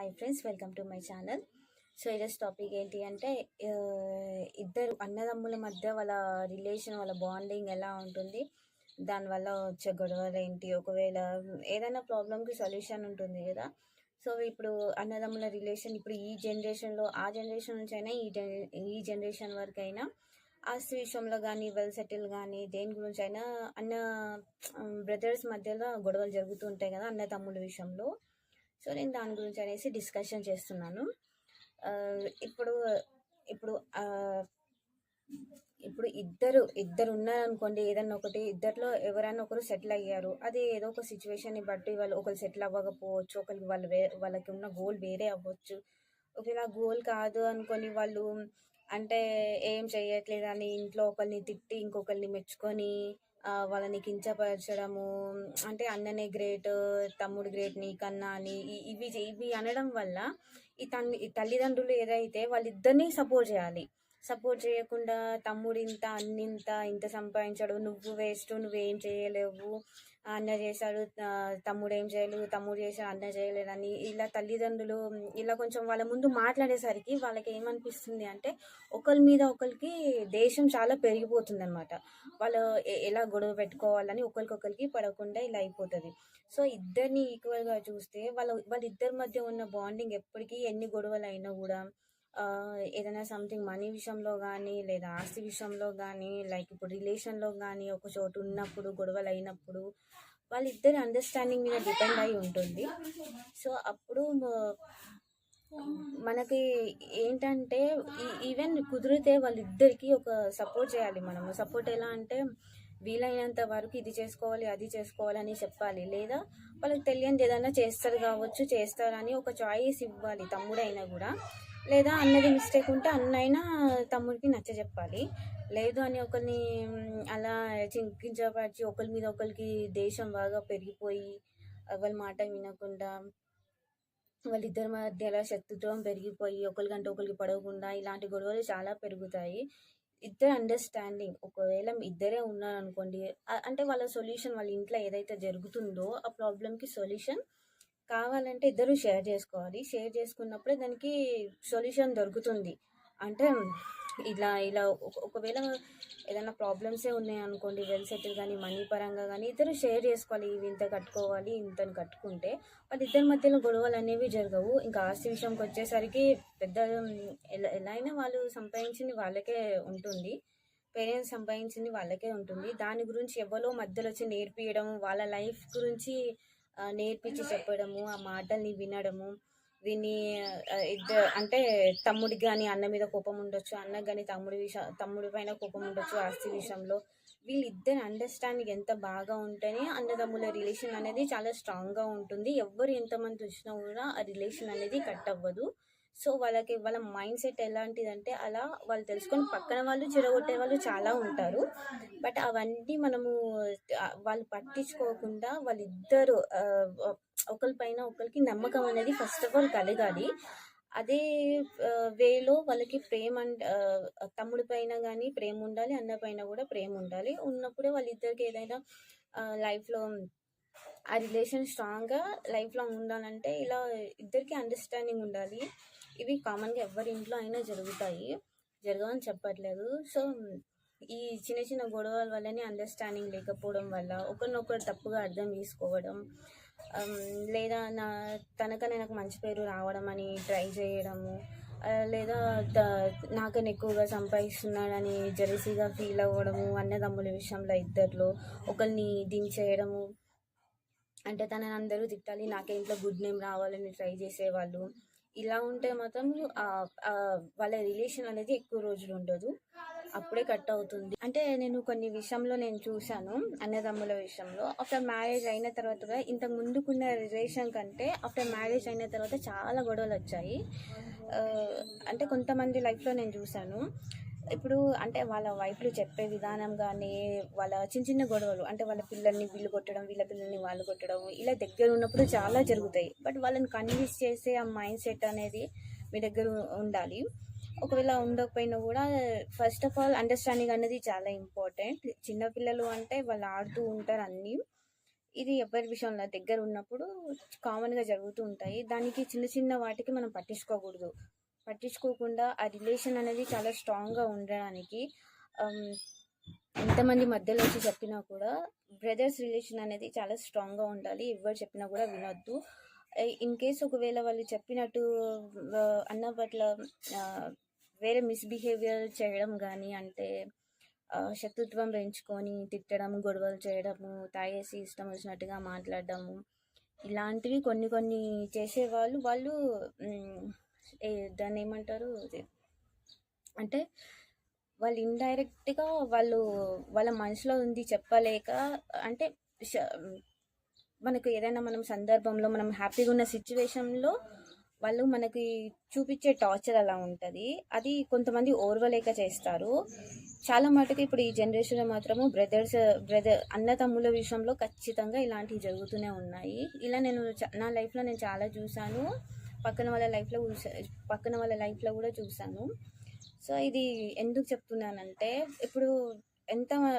Hi friends welcome to my channel so ఈరోజు topic ఏంటి అంటే ఇద్దరు అన్నదమ్ముల మధ్య వాళ్ళ రిలేషన్ వాళ్ళ బాండింగ్ ఎలా ఉంటుంది? దానివల్ల వచ్చే గొడవలు ఏంటి? ఒకవేళ ఏదైనా ప్రాబ్లంకి సొల్యూషన్ ఉంటుంది కదా. సో ఇప్పుడు అన్నదమ్ముల రిలేషన్ ఇప్పుడు ఈ జనరేషన్లో ఆ జనరేషన్ నుంచి అయినా ఈ ఈ జనరేషన్ వరకు అయినా ఆస్తి విషయంలో కానీ వెల్ సెటిల్ కానీ దేని గురించి అయినా అన్న బ్రదర్స్ మధ్యలో గొడవలు జరుగుతూ ఉంటాయి కదా అన్న తమ్ముల విషయంలో. సో నేను దాని గురించి అనేసి డిస్కషన్ చేస్తున్నాను. ఇప్పుడు ఇప్పుడు ఇప్పుడు ఇద్దరు ఇద్దరు ఉన్నారనుకోండి ఏదన్నా ఒకటి ఇద్దరిలో ఎవరైనా ఒకరు సెటిల్ అయ్యారు. అది ఏదో ఒక సిచ్యువేషన్ని బట్టి వాళ్ళు ఒకరు సెటిల్ అవ్వకపోవచ్చు ఒకరికి వాళ్ళు వే వాళ్ళకి ఉన్న గోల్ వేరే అవ్వచ్చు. ఒకవేళ గోల్ కాదు అనుకొని వాళ్ళు అంటే ఏం చేయట్లేదు అని ఇంట్లో ఒకరిని తిట్టి ఇంకొకరిని మెచ్చుకొని వాళ్ళని కించపరచడము అంటే అన్ననే గ్రేట్ తమ్ముడు గ్రేట్ నీకన్నా అని ఇవి ఇవి అనడం వల్ల ఈ తల్లి తల్లిదండ్రులు ఏదైతే వాళ్ళిద్దరిని సపోర్ట్ చేయాలి సపోర్ట్ చేయకుండా తమ్ముడు ఇంత అన్నింత ఇంత సంపాదించాడు. నువ్వు వేస్ట్ నువ్వేం చేయలేవు. అన్న చేశాడు తమ్ముడు ఏం చేయలేదు తమ్ముడు చేశాడు అన్న చేయలేదని ఇలా తల్లిదండ్రులు ఇలా కొంచెం వాళ్ళ ముందు మాట్లాడేసరికి వాళ్ళకి ఏమనిపిస్తుంది అంటే ఒకరి మీద ఒకరికి దేశం చాలా పెరిగిపోతుంది అనమాట వాళ్ళు ఎలా గొడవ పెట్టుకోవాలని ఒకరికొకరికి పడకుండా ఇలా అయిపోతుంది. సో ఇద్దరిని ఈక్వల్గా చూస్తే వాళ్ళ వాళ్ళిద్దరి మధ్య ఉన్న బాండింగ్ ఎప్పటికీ ఎన్ని గొడవలు అయినా కూడా ఏదైనా సంథింగ్ మనీ విషయంలో కానీ లేదా ఆస్తి విషయంలో కానీ లైక్ ఇప్పుడు రిలేషన్లో కానీ ఒక చోటు ఉన్నప్పుడు గొడవలు అయినప్పుడు వాళ్ళిద్దరి అండర్స్టాండింగ్ మీద డిపెండ్ అయి ఉంటుంది. సో అప్పుడు మనకి ఏంటంటే ఈవెన్ కుదిరితే వాళ్ళిద్దరికి ఒక సపోర్ట్ చేయాలి మనము. సపోర్ట్ ఎలా అంటే వీలైనంత వరకు ఇది చేసుకోవాలి అది చేసుకోవాలని చెప్పాలి. లేదా వాళ్ళకి తెలియని ఏదైనా చేస్తారు కావచ్చు చేస్తారని ఒక చాయిస్ ఇవ్వాలి తమ్ముడైనా కూడా. లేదా అన్నది మిస్టేక్ ఉంటే అన్నైనా తమ్ముడికి నచ్చ చెప్పాలి. లేదు అని ఒకరిని అలా చింకించపరిచి ఒకరి మీద ఒకరికి దేశం బాగా పెరిగిపోయి వాళ్ళ మాట వినకుండా వాళ్ళిద్దరి మధ్యలో శత్రుత్వం పెరిగిపోయి ఒకరికంటే ఒకరికి పడవకుండా ఇలాంటి గొడవలు చాలా పెరుగుతాయి. ఇద్దరు అండర్స్టాండింగ్ ఒకవేళ ఇద్దరే ఉన్నారనుకోండి అంటే వాళ్ళ సొల్యూషన్ వాళ్ళ ఇంట్లో ఏదైతే జరుగుతుందో ఆ ప్రాబ్లంకి సొల్యూషన్ కావాలంటే ఇద్దరు షేర్ చేసుకోవాలి. షేర్ చేసుకున్నప్పుడే దానికి సొల్యూషన్ దొరుకుతుంది. అంటే ఇలా ఇలా ఒకవేళ ఏదైనా ప్రాబ్లమ్సే ఉన్నాయి అనుకోండి వెల్ సెటిల్ కానీ మనీ పరంగా కానీ ఇద్దరు షేర్ చేసుకోవాలి. ఇవి ఇంత కట్టుకోవాలి ఇంతని కట్టుకుంటే వాళ్ళిద్దరి మధ్యలో గొడవలు అనేవి జరగవు. ఇంకా ఆస్తి విషయంకి వచ్చేసరికి పెద్ద ఎలా ఎలా అయినా వాళ్ళు సంపాదించింది వాళ్ళకే ఉంటుంది. పేరెంట్స్ సంపాదించింది వాళ్ళకే ఉంటుంది. దాని గురించి ఎవరో మధ్యలో వచ్చి నేర్పియడం వాళ్ళ లైఫ్ గురించి నేర్పించి చెప్పడము ఆ మాటల్ని వినడము విని ఇద్దరు అంటే తమ్ముడికి కానీ అన్న మీద కోపం ఉండొచ్చు అన్న కానీ తమ్ముడి విషయం తమ్ముడి పైన కోపం ఉండొచ్చు ఆస్తి విషయంలో. వీళ్ళిద్దరి అండర్స్టాండింగ్ ఎంత బాగా ఉంటేనే అన్నదమ్ముల రిలేషన్ అనేది చాలా స్ట్రాంగ్గా ఉంటుంది. ఎవ్వరు ఎంతమంది వచ్చినా కూడా ఆ రిలేషన్ అనేది కట్ అవ్వదు. సో వాళ్ళకి వాళ్ళ మైండ్ సెట్ ఎలాంటిదంటే అలా వాళ్ళు తెలుసుకొని పక్కన వాళ్ళు చెడగొట్టే వాళ్ళు చాలా ఉంటారు. బట్ అవన్నీ మనము వాళ్ళు పట్టించుకోకుండా వాళ్ళిద్దరు ఒకరి పైన ఒకరికి నమ్మకం అనేది ఫస్ట్ ఆఫ్ ఆల్ కలగాలి. అదే వేలో వాళ్ళకి ప్రేమ అండ్ తమ్ముడి పైన కానీ ప్రేమ ఉండాలి అన్న పైన కూడా ప్రేమ ఉండాలి. ఉన్నప్పుడే వాళ్ళిద్దరికి ఏదైనా లైఫ్లో ఆ రిలేషన్ స్ట్రాంగ్గా లైఫ్ లాంగ్ ఉండాలంటే ఇలా ఇద్దరికి అండర్స్టాండింగ్ ఉండాలి. ఇవి కామన్గా ఎవరి ఇంట్లో అయినా జరుగుతాయి. జరగవని చెప్పట్లేదు. సో ఈ చిన్న చిన్న గొడవల వల్లనే అండర్స్టాండింగ్ లేకపోవడం వల్ల ఒకరినొకరు తప్పుగా అర్థం చేసుకోవడం లేదా నా తనకనే నాకు మంచి పేరు రావడం అని ట్రై చేయడము లేదా నాకని ఎక్కువగా సంపాదిస్తున్నాడని జెరసీగా ఫీల్ అవ్వడము అన్నదమ్ముల విషయంలో ఇద్దరిలో ఒకరిని దించేయడము అంటే తనని అందరూ తిట్టాలి నాకే ఇంట్లో గుడ్ నేమ్ రావాలని ట్రై చేసేవాళ్ళు. ఇలా ఉంటే మాత్రం వాళ్ళ రిలేషన్ అనేది ఎక్కువ రోజులు ఉండదు. అప్పుడే కట్ అవుతుంది. అంటే నేను కొన్ని విషయంలో నేను చూశాను అన్నదమ్ముల విషయంలో. ఆఫ్టర్ మ్యారేజ్ అయిన తర్వాత కూడా ఇంతకు ముందుకున్న రిలేషన్ కంటే ఆఫ్టర్ మ్యారేజ్ అయిన తర్వాత చాలా గొడవలు వచ్చాయి. అంటే కొంతమంది లైఫ్లో నేను చూశాను. ఇప్పుడు అంటే వాళ్ళ వైఫ్లు చెప్పే విధానం కానీ వాళ్ళ చిన్న చిన్న గొడవలు అంటే వాళ్ళ పిల్లల్ని వీళ్ళు కొట్టడం వీళ్ళ పిల్లల్ని వాళ్ళు కొట్టడం ఇలా దగ్గర ఉన్నప్పుడు చాలా జరుగుతాయి. బట్ వాళ్ళని కన్విన్స్ చేసే ఆ మైండ్ సెట్ అనేది మీ దగ్గర ఉండాలి. ఒకవేళ ఉండకపోయినా కూడా ఫస్ట్ ఆఫ్ ఆల్ అండర్స్టాండింగ్ అనేది చాలా ఇంపార్టెంట్. చిన్నపిల్లలు అంటే వాళ్ళు ఆడుతూ ఉంటారు అన్నీ. ఇది ఎవరి విషయంలో? దగ్గర ఉన్నప్పుడు కామన్గా జరుగుతూ ఉంటాయి. దానికి చిన్న చిన్న వాటికి మనం పట్టించుకోకూడదు. పట్టించుకోకుండా ఆ రిలేషన్ అనేది చాలా స్ట్రాంగ్గా ఉండడానికి ఎంతమంది మధ్యలో వచ్చి చెప్పినా కూడా బ్రదర్స్ రిలేషన్ అనేది చాలా స్ట్రాంగ్గా ఉండాలి. ఎవరు చెప్పినా కూడా వినొద్దు. ఇన్ కేస్ ఒకవేళ వాళ్ళు చెప్పినట్టు అన్న పట్ల వేరే మిస్బిహేవియర్ చేయడం కానీ అంటే శత్రుత్వం పెంచుకొని తిట్టడం గొడవలు చేయడము తాగేసి ఇష్టం వచ్చినట్టుగా మాట్లాడడము ఇలాంటివి కొన్ని కొన్ని చేసేవాళ్ళు. వాళ్ళు దాన్ని ఏమంటారు? అంటే వాళ్ళు ఇండైరెక్ట్గా వాళ్ళు వాళ్ళ మనసులో ఉంది చెప్పలేక అంటే మనకు ఏదైనా మనం సందర్భంలో మనం హ్యాపీగా ఉన్న సిచ్యువేషన్లో వాళ్ళు మనకి చూపించే టార్చర్ అలా ఉంటుంది. అది కొంతమంది ఓర్వలేక చేస్తారు. చాలా మటుకు ఇప్పుడు ఈ జనరేషన్లో మాత్రము బ్రదర్స్ బ్రదర్ అన్న తమ్ముల విషయంలో ఖచ్చితంగా ఇలాంటివి జరుగుతూనే ఉన్నాయి. ఇలా నేను నా లైఫ్లో నేను చాలా చూశాను. పక్కన వాళ్ళ లైఫ్లో పక్కన వాళ్ళ లైఫ్లో కూడా చూశాను సో ఇది ఎందుకు చెప్తున్నానంటే ఇప్పుడు ఎంత మీ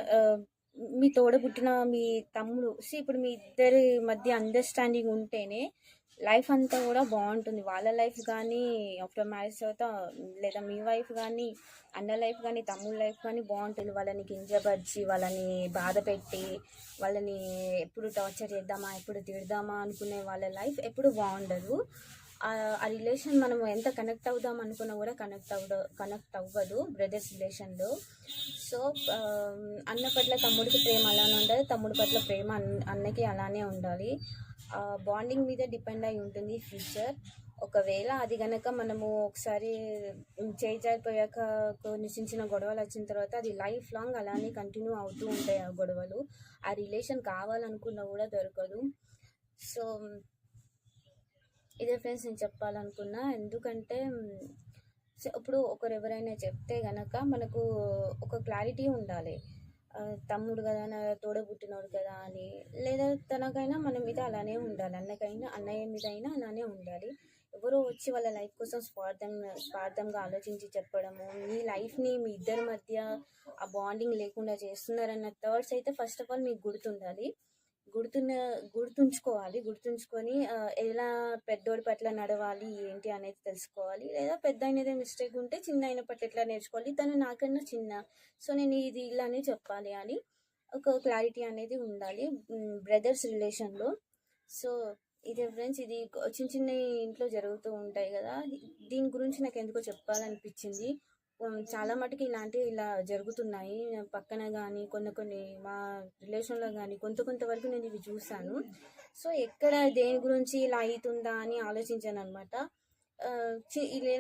మీ తోడబుట్టిన మీ తమ్ముడు సి ఇప్పుడు మీ ఇద్దరి మధ్య అండర్స్టాండింగ్ ఉంటేనే లైఫ్ అంతా కూడా బాగుంటుంది. వాళ్ళ లైఫ్ కానీ ఆఫ్టర్ మ్యారేజ్ తర్వాత లేదా మీ వైఫ్ కానీ అన్న లైఫ్ కానీ తమ్ముళ్ళ లైఫ్ కానీ బాగుంటుంది. వాళ్ళని కించపరిచి వాళ్ళని బాధ పెట్టి వాళ్ళని ఎప్పుడు టార్చర్ చేద్దామా ఎప్పుడు తిడదామా అనుకునే వాళ్ళ లైఫ్ ఎప్పుడు బాగుండదు. ఆ రిలేషన్ మనం ఎంత కనెక్ట్ అవుదాం అనుకున్నా కూడా కనెక్ట్ అవ్వదు కనెక్ట్ అవ్వదు బ్రదర్స్ రిలేషన్లో సో అన్న పట్ల తమ్ముడికి ప్రేమ అలానే ఉండాలి తమ్ముడి పట్ల ప్రేమ అన్ అన్నకి అలానే ఉండాలి. బాండింగ్ మీద డిపెండ్ అయి ఉంటుంది ఫ్యూచర్ ఒకవేళ అది గనక మనము ఒకసారి చేయి జారిపోయాక కొన్ని చిన్న చిన్న గొడవలు వచ్చిన తర్వాత అది లైఫ్ లాంగ్ అలానే కంటిన్యూ అవుతూ ఉంటాయి ఆ గొడవలు. ఆ రిలేషన్ కావాలనుకున్నా కూడా దొరకదు. సో ఇదే ఫ్రెండ్స్ నేను చెప్పాలనుకున్నా. ఎందుకంటే ఇప్పుడు ఒకరు ఎవరైనా చెప్తే గనక మనకు ఒక క్లారిటీ ఉండాలి. తమ్ముడు కదా నా తోడబుట్టినోడు కదా అని. లేదా తనకైనా మన మీద అలానే ఉండాలి. అన్నకైనా అన్నయ్య మీద అయినా అలానే ఉండాలి. ఎవరో వచ్చి వాళ్ళ లైఫ్ కోసం స్వార్థం స్వార్థంగా ఆలోచించి చెప్పడము మీ లైఫ్ని మీ ఇద్దరి మధ్య ఆ బాండింగ్ లేకుండా చేస్తున్నారన్న థర్డ్స్ అయితే ఫస్ట్ ఆఫ్ ఆల్ మీకు గుర్తుండాలి. గుర్తున్న గుర్తుంచుకోవాలి. గుర్తుంచుకొని ఎలా పెద్దోడి పట్ల నడవాలి ఏంటి అనేది తెలుసుకోవాలి. లేదా పెద్ద అయినదే మిస్టేక్ ఉంటే చిన్న అయిన పట్ల ఎట్లా నేర్చుకోవాలి? తను నాకన్నా చిన్న. సో నేను ఇది ఇలానే చెప్పాలి అని ఒక క్లారిటీ అనేది ఉండాలి. బ్రదర్స్ రిలేషన్లో సో ఇదే ఫ్రెండ్స్ ఇది చిన్న చిన్న ఇంట్లో జరుగుతూ ఉంటాయి కదా. దీని గురించి నాకు ఎందుకో చెప్పాలనిపించింది. చాలా మటుకు ఇలాంటివి ఇలా జరుగుతున్నాయి. పక్కన కానీ కొన్ని కొన్ని మా రిలేషన్లో కానీ కొంత కొంత వరకు నేను ఇవి చూశాను. సో ఎక్కడ దేని గురించి ఇలా అవుతుందా అని ఆలోచించాను అనమాట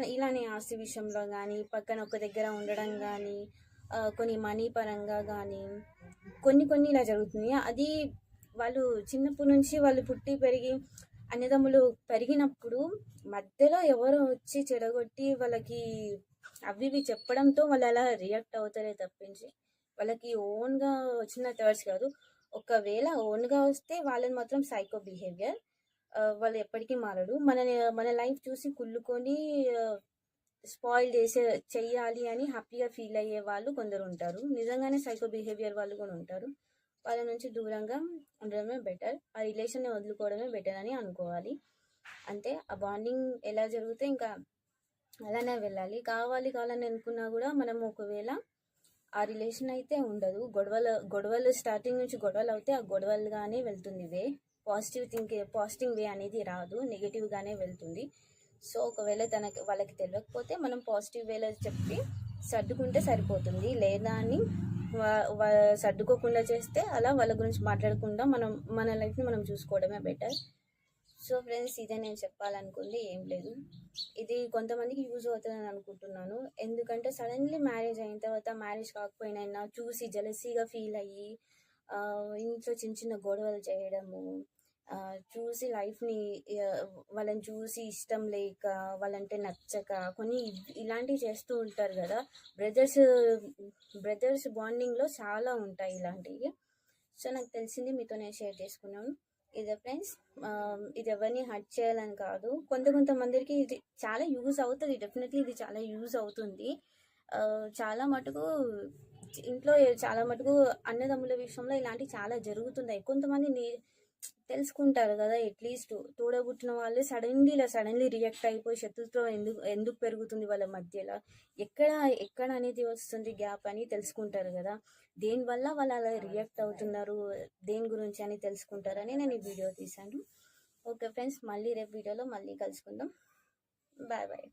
ఇలానే ఆస్తి విషయంలో కానీ పక్కన ఒక దగ్గర ఉండడం కానీ కొన్ని మనీ పరంగా కానీ కొన్ని కొన్ని ఇలా జరుగుతున్నాయి. అది వాళ్ళు చిన్నప్పటి నుంచి వాళ్ళు పుట్టి పెరిగి అన్నదమ్ములు పెరిగినప్పుడు మధ్యలో ఎవరో వచ్చి చెడగొట్టి వాళ్ళకి అవి ఇవి చెప్పడంతో వాళ్ళు అలా రియాక్ట్ అవుతారే తప్పించి వాళ్ళకి ఓన్గా వచ్చిన థర్డ్స్ కాదు. ఒకవేళ ఓన్గా వస్తే వాళ్ళని మాత్రం సైకో బిహేవియర్ వాళ్ళు ఎప్పటికీ మారడు మన మన లైఫ్ చూసి కుళ్ళుకొని స్పాయిల్ చేసే చెయ్యాలి అని హ్యాపీగా ఫీల్ అయ్యే వాళ్ళు కొందరు ఉంటారు. నిజంగానే సైకో బిహేవియర్ వాళ్ళు కూడా ఉంటారు. వాళ్ళ నుంచి దూరంగా ఉండడమే బెటర్ ఆ రిలేషన్ని వదులుకోవడమే బెటర్ అని అనుకోవాలి. అంతే ఆ బాండింగ్ ఎలా జరిగితే ఇంకా అలానే వెళ్ళాలి. కావాలి కావాలని అనుకున్నా కూడా మనం ఒకవేళ ఆ రిలేషన్ అయితే ఉండదు. గొడవలు గొడవలు స్టార్టింగ్ నుంచి గొడవలు అవుతే ఆ గొడవలుగానే వెళ్తుంది way. Positive think positive way అనేది రాదు. నెగిటివ్గానే వెళ్తుంది. సో ఒకవేళ తనకి వాళ్ళకి తెలియకపోతే మనం పాజిటివ్ వేలో చెప్పి సర్దుకుంటే సరిపోతుంది. లేదా అని సర్దుకోకుండా చేస్తే అలా వాళ్ళ గురించి మాట్లాడకుండా మనం మన లైఫ్ని మనం చూసుకోవడమే బెటర్ సో ఫ్రెండ్స్ ఇదే నేను చెప్పాలనుకుంది ఏం లేదు. ఇది కొంతమందికి యూజ్ అవుతుందని అనుకుంటున్నాను. ఎందుకంటే సడన్లీ మ్యారేజ్ అయిన తర్వాత మ్యారేజ్ కాకపోయినా చూసి జలసీగా ఫీల్ అయ్యి ఇంట్లో చిన్న చిన్న గొడవలు చేయడము చూసి లైఫ్ని వాళ్ళని చూసి ఇష్టం లేక వాళ్ళంటే నచ్చక కొన్ని ఇలాంటివి చేస్తూ ఉంటారు కదా. బ్రదర్స్ బ్రదర్స్ బాండింగ్లో చాలా ఉంటాయి ఇలాంటివి. సో నాకు తెలిసింది మీతో నేను షేర్ చేసుకున్నాను. ఇదే ఫ్రెండ్స్ ఇది ఎవరిని హర్ట్ చేయాలని కాదు. కొంత కొంతమందికి ఇది చాలా యూజ్ అవుతుంది డెఫినెట్లీ ఇది చాలా యూజ్ అవుతుంది. చాలా మటుకు ఇంట్లో చాలా మటుకు అన్నదమ్ముల విషయంలో ఇలాంటివి చాలా జరుగుతున్నాయి. కొంతమంది తెలుసుకుంటారు కదా అట్లీస్ట్ తోడబుట్టిన వాళ్ళు సడన్లీ ఇలా సడన్లీ రియాక్ట్ అయిపోయి శత్రుత్వం ఎందుకు ఎందుకు పెరుగుతుంది వాళ్ళ మధ్యలో? ఎక్కడ ఎక్కడ అనేది వస్తుంది గ్యాప్ అని తెలుసుకుంటారు కదా. దేనివల్ల వాళ్ళు అలా రియాక్ట్ అవుతున్నారు దేని గురించి అని తెలుసుకుంటారని నేను ఈ వీడియో తీశాను. ఓకే ఫ్రెండ్స్ మళ్ళీ రేపు వీడియోలో మళ్ళీ కలుసుకుందాం. Bye bye